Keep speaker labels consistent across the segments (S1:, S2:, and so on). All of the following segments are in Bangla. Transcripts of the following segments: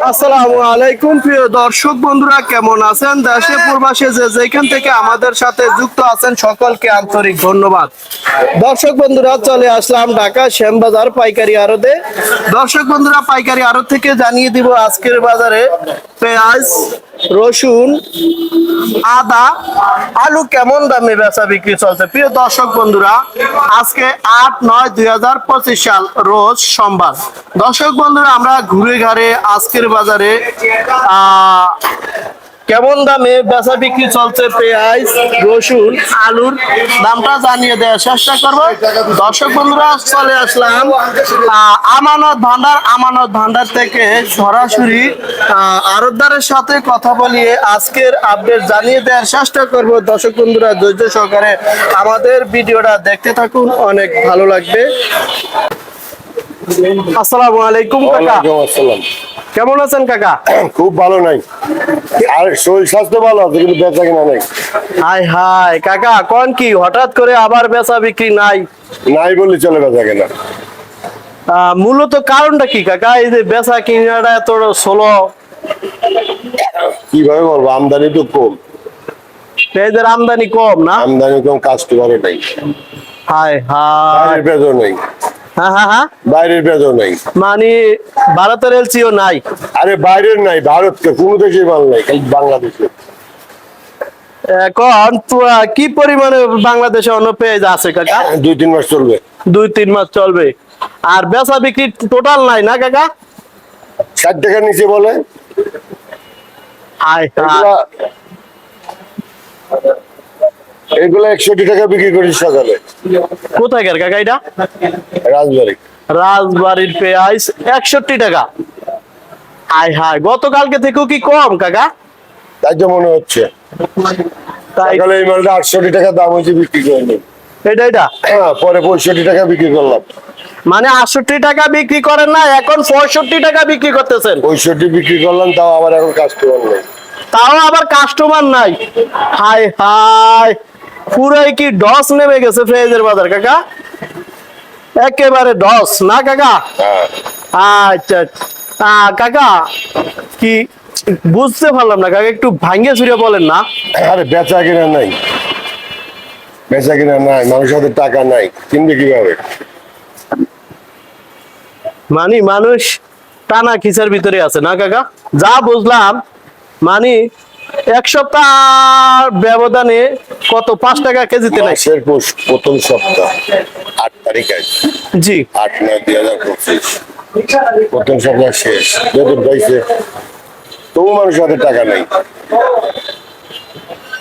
S1: আসসালামু আলাইকুম, প্রিয় দর্শক বন্ধুরা, কেমন আছেন? দেশে প্রবাসে যে যেখান থেকে আমাদের সাথে যুক্ত আছেন, সকলকে আন্তরিক ধন্যবাদ। দর্শক বন্ধুরা, চলে আসলাম ঢাকা শ্যামবাজার পাইকারি আড়তে। দর্শক বন্ধুরা, পাইকারি আড়ত থেকে জানিয়ে দিব আজকের বাজারে পেঁয়াজ রসুন আদা আলু কেমন দামে বেচা বিক্রি চলছে? প্রিয় দর্শক বন্ধুরা আজকে আট নয় দুই সাল রোজ সোমবার। দর্শক বন্ধুরা আমরা ঘুরে ঘাড়ে আজকের বাজারে আহ, কেমন দামে বেচা বিক্রি চলছে পেঁয়াজ, রসুন, আলুর দামটা জানিয়ে দেওয়ার চেষ্টা করব। দর্শক বন্ধুরা, চলে আসলাম আমানত ভান্ডার আমানত ভান্ডার থেকে সরাসরি আরতদারের সাথে কথা বলিয়ে আজকের আপডেট জানিয়ে দেওয়ার চেষ্টা করব। দর্শক বন্ধুরা, ধৈর্য সহকারে আমাদের ভিডিওটা দেখতে থাকুন, অনেক ভালো লাগবে। আসসালামু আলাইকুম, কাকা।
S2: আসসালাম।
S1: কেমন আছেন কাকা?
S2: খুব ভালো নাই। আর শরীর স্বাস্থ্য ভালো আছে কিন্তু বেচা কিনা নাই।
S1: হাই হাই। কাকা কোন কি? হঠাৎ করে আবার বেচা বিক্রি নাই?
S2: নাই বললে চলে বেচা কিনা।
S1: মূলত কারণটা কি কাকা? এই যে বেচা কিনাটা এত ষোলো
S2: কীভাবে বলব? আমদানি তো কম।
S1: পেঁয়াজের আমদানি কম না?
S2: আমদানি কম কাস্টমারও নাই।
S1: হাই হাই।
S2: পেঁয়াজও নাই। বাইরের পেঁয়াজও নাই।
S1: মানে ভারতের এলসিও নাই।
S2: আরে বাইরের নাই ভারতকে কোনো দেশে মাল নাই বাংলাদেশে।
S1: এখন কি পরিমাণে বাংলাদেশে অন্য পেঁয়াজ আছে কাকা?
S2: দুই তিন মাস চলবে।
S1: দুই তিন মাস চলবে। আর বেচা বিক্রি টোটাল নাই না কাকা?
S2: ষাট টাকার নিচে বলে। এগুলা একষট্টি টাকা বিক্রি করি সকালে।
S1: কোথায় গেল কাকা এটা?
S2: রাজবাড়ি।
S1: রাজবাড়ির পেঁয়াজ একষট্টি টাকা। হাই হাই গতকালকে থেকেও কি কম কাকা?
S2: তাই তো মনে হচ্ছে।
S1: তাই
S2: সকালে এই মালটা আটষট্টি টাকা দাম হয়েছে বিক্রি করিনি
S1: এটা এটা?
S2: হ্যাঁ পরে পঁয়ষট্টি টাকা বিক্রি করলাম।
S1: মানে আটষট্টি টাকা বিক্রি করেন না এখন পঁয়ষট্টি টাকা বিক্রি করতেছেন।
S2: পঁয়ষট্টি বিক্রি করলাম তাও আবার এখন কাস্টমার নেই।
S1: তাও আবার কাস্টমার নাই। হাই হাই পুরাই কি ডস নেমে গেছে ফ্রেজের বাজার কাকা? একেবারে ডস না কাকা?
S2: হ্যাঁ
S1: আচ্ছা। কাকা কি বুঝতে পারলাম না কাকা একটু ভাঙ্গে চুরে বলেন না।
S2: আরে বেচা কিনা নাই। বেচা কিনা নাই মানুষের হাতে টাকা নাই কিনবে কীভাবে?
S1: মানে মানুষ টানা খিচার ভিতরে আছে না কাকা? যা বুঝলাম মানে এক সপ্তাহ ব্যবধানে কত? পাঁচ টাকা কেজিতে নাই?
S2: প্রথম সপ্তাহ। আট তারিখ। আছে
S1: জি।
S2: আট নয় দুই হাজার পঁচিশ। প্রথম সপ্তাহ শেষ। বেতন পাইছে তবু মানুষ হাতে টাকা নাই।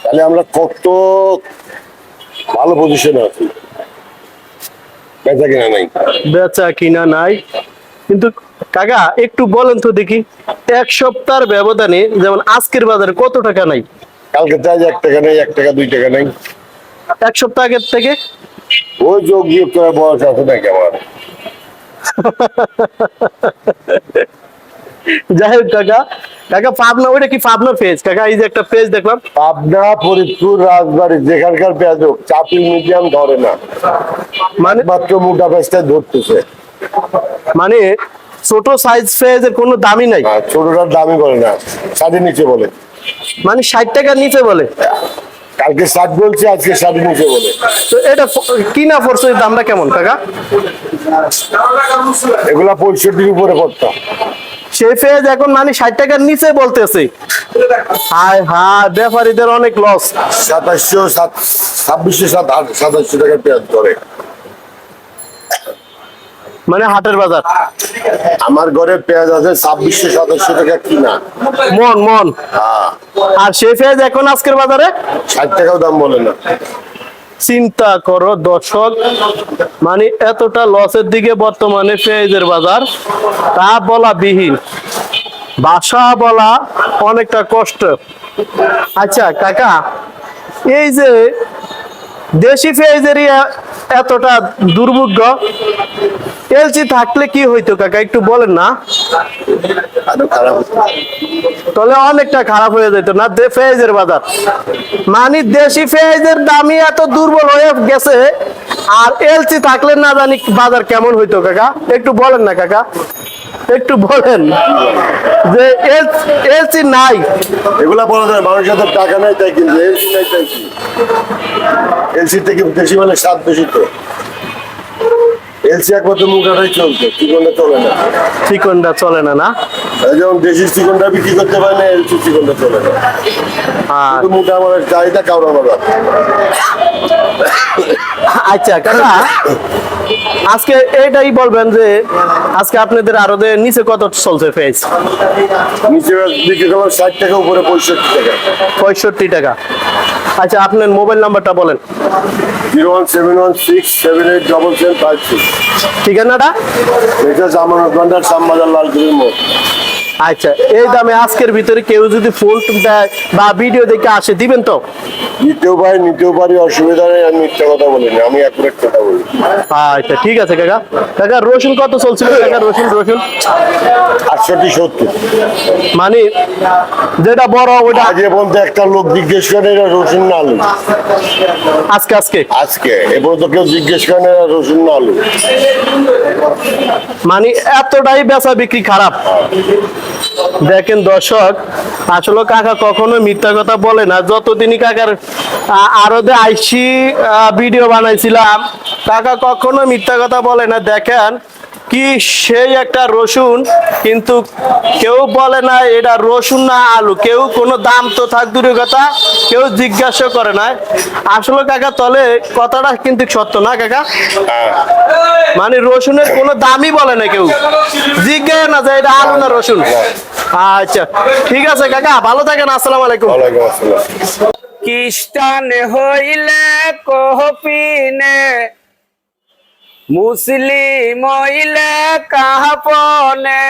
S2: তাহলে আমরা কত ভালো পজিশনে আছি? বেচা কিনা নাই।
S1: বেচা কিনা নাই। কিন্তু কাকা একটু বলেন তো দেখি এক সপ্তাহের ব্যবধানে যেমন আজকের বাজারে কত টাকা নাই?
S2: কালকে চাই এক টাকা নেই এক টাকা দুই টাকা নেই।
S1: এক সপ্তাহ আগের থেকে?
S2: ওই যোগ বিয়োগ করার বয়স আছে নাকি আমার?
S1: যাই হোক কাকা কাকা পাবনা ওইটা কি পাবনা পেজ কাকা এই যে একটা পেজ দেখলাম।
S2: পাবনা ফরিদপুর রাজবাড়ি যেখানকার পেঁয়াজ হোক চাপি মিডিয়াম ধরে না।
S1: মানে?
S2: মাত্র মোটা পেঁয়াজটা ধরতেছে।
S1: মানে ছোট সাইজ পেজের কোনো দামই নাই।
S2: ছোটটার দামই বলে না সাড়ে নিচে বলে।
S1: মানে ষাট টাকার নিচে বলে।
S2: কালকে ষাট বলছে আজকে সাড়ে নিচে বলে।
S1: তো এটা কিনা পড়ছে দামটা কেমন কাকা?
S2: এগুলা পঁয়ষট্টির উপরে পড়তাম
S1: সেই পেজ এখন মানে ষাট টাকার নিচে বলতেছে। হায় হায় ব্যাপারীদের অনেক লস
S2: সাতাশশো সাত ছাব্বিশশো সাত সাতাশশো টাকা পেঁয়াজ ধরে।
S1: মানে হাটের বাজার।
S2: আমার ঘরে পেঁয়াজ আছে ছাব্বিশশো সাতাশশো টাকা কিনা।
S1: মন মন।
S2: হ্যাঁ।
S1: আর সেই পেঁয়াজ এখন আজকের বাজারে?
S2: ষাট টাকাও দাম বলে না।
S1: চিন্তা করো দর্শক মানে এতটা লসের দিকে বর্তমানে পেঁয়াজের বাজার তা বলা বিহীন। বাসা বলা অনেকটা কষ্ট। আচ্ছা কাকা এই যে দেশি পেঁয়াজেরই এ- এতটা দুর্ভোগ্য। এলচি থাকলে কি হইতো কাকা, একটু বলেন না। তাহলে অনেকটা খারাপ হয়ে যেত না পেঁয়াজের বাজার। মানে দেশি পেঁয়াজের দামি এত দুর্বল হয়ে গেছে, আর এলসি থাকলে না জানি বাজার কেমন হইতো কাকা, একটু বলেন না কাকা। একটু বলেন যে এলসি নাই।
S2: এগুলা বলা যায় মানুষের তো টাকা নাই, তাই কিন্তু এলসি নাই, তাই কি? এলসি থেকে বেশি মানে সাত বেশি তো। এলসি একমাত্র চিকনটা চলে না।
S1: চিকনটা চলে না না?
S2: যেমন দেশি চিকনটা বিক্রি করতে পারে না এলসি চিকনটা চলে না।
S1: আর
S2: আমার চাহিদা আমার
S1: আচ্ছা কাকা আজকে এটাই বলবেন যে আজকে আপনাদের আরও নিচে কত চলছে ফেস
S2: নিচে বিক্রি করলাম ষাট টাকা উপরে পঁয়ষট্টি টাকা।
S1: পঁয়ষট্টি টাকা। আচ্ছা আপনার মোবাইল নাম্বারটা বলেন।
S2: Zero one seven one six seven eight double seven five six.
S1: ঠিকানাটা
S2: এটা? জামানত ভান্ডার শ্যামবাজার লালগুড়ির মোড়
S1: আচ্ছা এই দামে আজকের ভিতরে কেউ যদি ফোন দেয় বা ভিডিও দেখে আসে দিবেন তো?
S2: নিতেও পারি নিতেও পারি অসুবিধা নেই আমি মিথ্যা কথা বলিনি আমি অ্যাকুরেট কথা বলি
S1: আচ্ছা ঠিক আছে কাকা। কাকা রসুন কত চলছিল? কাকা রসুন রসুন?
S2: আটষট্টি সত্তর।
S1: মানে যেটা বড় ওটা
S2: আজ পর্যন্ত একটা লোক জিজ্ঞেস করে এটা রসুন না আলু?
S1: আজকে আজকে?
S2: আজকে। এ পর্যন্ত কেউ জিজ্ঞেস করে না রসুন না আলু?
S1: মানে এতটাই বেচা বিক্রি খারাপ। দেখেন দর্শক, আসলে কাকা কখনো মিথ্যা কথা বলে না। যতদিনই কাকার, আ- আরও যে আইসি ভিডিও বানাইছিলাম, কাকা কখনো মিথ্যা কথা বলে না। দেখেন কি সেই একটা রসুন? কিন্তু কেউ বলে না এটা রসুন না আলু। কেউ কোনো দাম তো থাক দূরের কথা কেউ জিজ্ঞাসা করে না। আসলে কাকা তলে কথাটা কিন্তু সত্য না কাকা? মানে রসুনের কোনো দামই বলে না কেউ। জিজ্ঞাসা না যে এটা আলু না রসুন। আচ্ছা ঠিক আছে কাকা ভালো থাকেন আসসালামু আলাইকুম।
S3: খ্রিস্টান হইলে কহপিনে মুসলিম হইলে কাহপনে?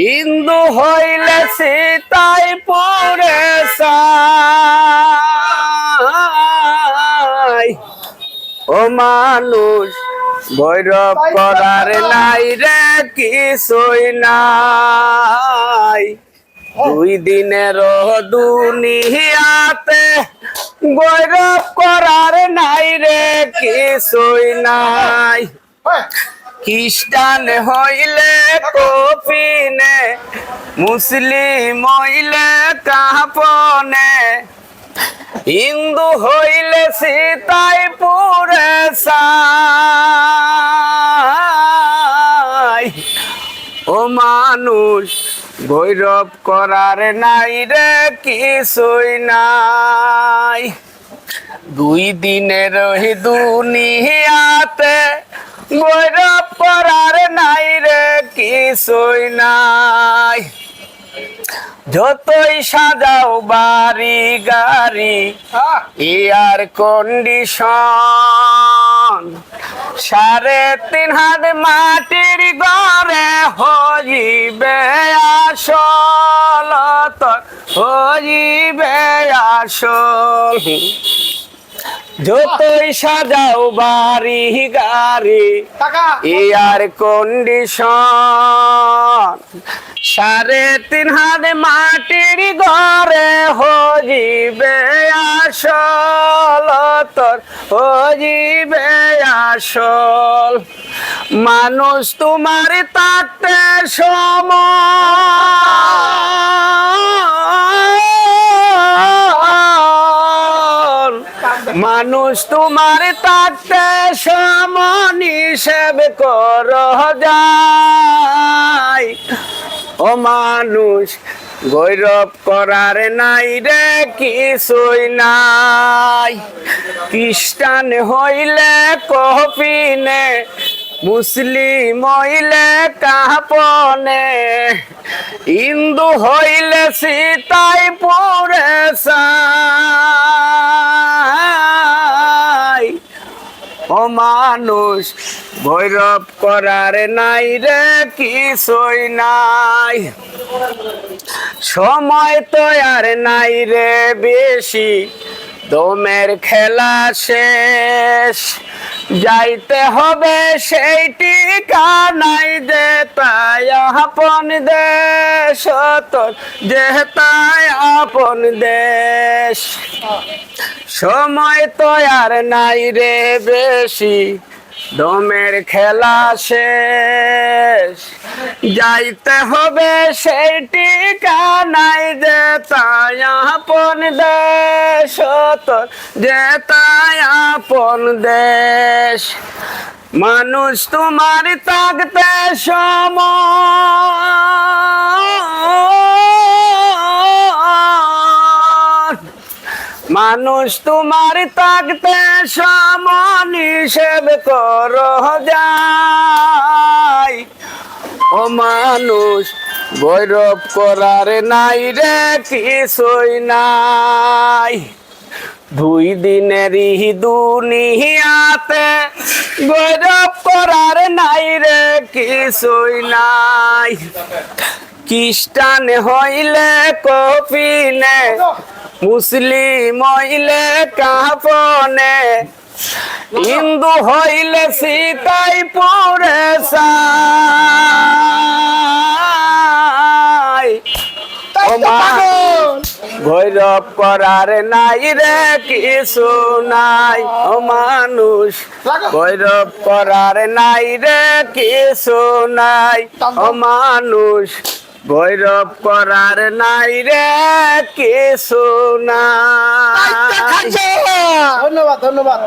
S3: হিন্দু হইলে সীতাই পরে ও মানুষ, ভৈরব করার নাই রে, কিছুই নাই। দুই দিনের দুনিয়াতে গৌরব করার নাই রে কিছুই নাই। খ্রিস্টান হইলে কপিনে মুসলিম হইলে কাপনে। হিন্দু হইলে সীতাই পুরে সাই ও মানুষ ভৈরব করার নাই রে কিছুই নাই। দুই দিনের দুনিয়াতে ভৈরব করার নাই রে কিছুই নাই। যতই সাজাও বাড়ি গাড়ি, এয়ার কন্ডিশন, সাড়ে তিন হাত মাটির ঘরে হইবে আসল হইবে আসল। যতই সাজাও বাড়ি গাড়ি এয়ার কন্ডিশন সাড়ে তিন হাত মাটির ঘরে হজিবে আসল তোর হজিবে আসল। মানুষ তোমার তাতে সময় মানুষ তোমার তাতে সমান হিসেব কর যায় ও মানুষ, গৌরব করার নাই রে কিছুই নাই। খ্রিস্টান হইলে কপিনে মুসলিম হইলে কাপনে, হিন্দু হইলে সীতাই পরে ও মানুষ, ভৈরব করার নাই রে কিছুই নাই। সময় তো আর নাই রে বেশি, দমের খেলা শেষ। যাইতে হবে সেই ঠিকানাই যে তাই আপন দেশ তোর যে তাই আপন দেশ। সময় তো আর নাই রে বেশি। দমের খেলা শেষ। যাইতে হবে সেই ঠিকানায় যে তাই দেশ যে তাই দেশ। মানুষ তোমার তাকতে সময়। মানুষ তোমার তাকতে সমান হিসেব করো যায় ও মানুষ গৌরব করার নাই রে কিছুই নাই। দুই দিনেরই দুনিয়াতে গৌরব করার নাই রে কিছুই নাই। খ্রিস্টান হইলে কপিনে মুসলিম হইলে কাপনে হিন্দু হইলে সীতাই পরে ভৈরব করার নাই রে কিছু নাই। ও মানুষ ভৈরব করার নাই রে কিছু নাই। ও মানুষ ভৈরব করার নাই রে কিছু নাই।
S1: ধন্যবাদ ধন্যবাদ।